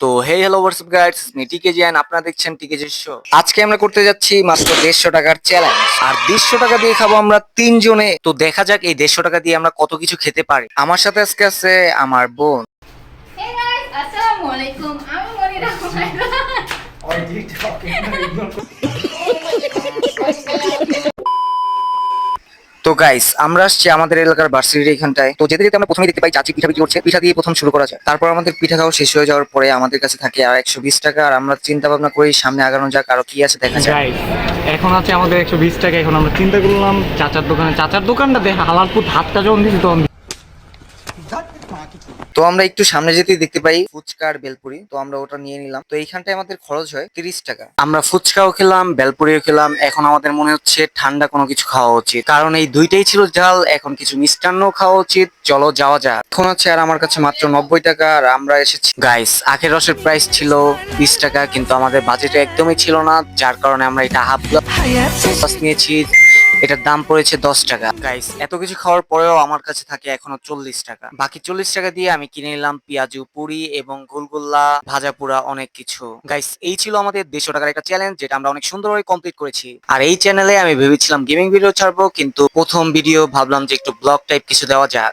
তো হে hello WhatsApp guides আমি টিকে জিয়ান আপনারা দেখছেন টিকে জি শো আজকে আমরা করতে যাচ্ছি মাত্র দেড়শো টাকার চ্যালেঞ্জ আর দেড়শো টাকা দিয়ে খাব আমরা তিনজনে। তো দেখা যাক এই দেড়শো টাকা দিয়ে আমরা কত কিছু খেতে পারি। আমার সাথে আজকে আছে আমার বোন। আসসালামু আলাইকুম। আমি I'm তো গাইস আমরা আসছি আমাদের এলাকার ভার্সিটির এখানটায়। তো যেতে যেতে আমরা প্রথমে দেখতে পাই চাচি পিঠা বিক্রি করছে। পিঠা দিয়ে প্রথম শুরু করা যায় তারপর আমাদের পিঠা খাওয়া শেষ হয়ে যাওয়ার পরে আমাদের কাছে থাকে আর একশো বিশ টাকা। আর আমরা চিন্তা ভাবনা করি সামনে আগানো যাক, আরও কি আছে দেখা যায় এখন আছে আমাদের একশো বিশ টাকা। এখন আমরা চিন্তা করলাম, চাচার দোকানে চাচার দোকানটা দেখা হালালপুর হাতটা যখন দিচ্ছি তখন তো আমরা একটু সামনে যেতেই দেখতে পাই ফুচকা আর বেলপুরি। তো আমরা ওটা নিয়ে নিলাম। তো এইখানটায় আমাদের খরচ হয় তিরিশ টাকা। আমরা ফুচকাও খেলাম বেলপুরিও খেলাম। এখন আমাদের মনে হচ্ছে ঠান্ডা কোনো কিছু খাওয়া উচিত। কারণ এই দুইটাই ছিল ঝাল এখন কিছু মিষ্টান্ন খাওয়া উচিত। চলো যাওয়া যাক। এখন হচ্ছে আর আমার কাছে মাত্র নব্বই টাকা আর আমরা এসেছি। গাইস আখের রসের প্রাইস ছিল বিশ টাকা কিন্তু আমাদের বাজেটে একদমই ছিল না যার কারণে আমরা এটা হাফ গ্লাস নিয়েছি। এটার দাম পড়েছে দশ টাকা। গাইস এত কিছু খাওয়ার পরেও আমার কাছে থাকে এখনও চল্লিশ টাকা। বাকি চল্লিশ টাকা দিয়ে আমি কিনে নিলাম পেঁয়াজু, পুরি এবং গোলগোল্লা, ভাজা অনেক কিছু। গাইস এই ছিল আমাদের দেড়শো টাকার একটা চ্যালেঞ্জ যেটা আমরা অনেক সুন্দরভাবে কমপ্লিট করেছি। আর এই চ্যানেলে আমি ভেবেছিলাম গেমিং ভিডিও ছাড়বো, কিন্তু প্রথম ভিডিও ভাবলাম যে একটু ব্লগ টাইপ কিছু দেওয়া যাক।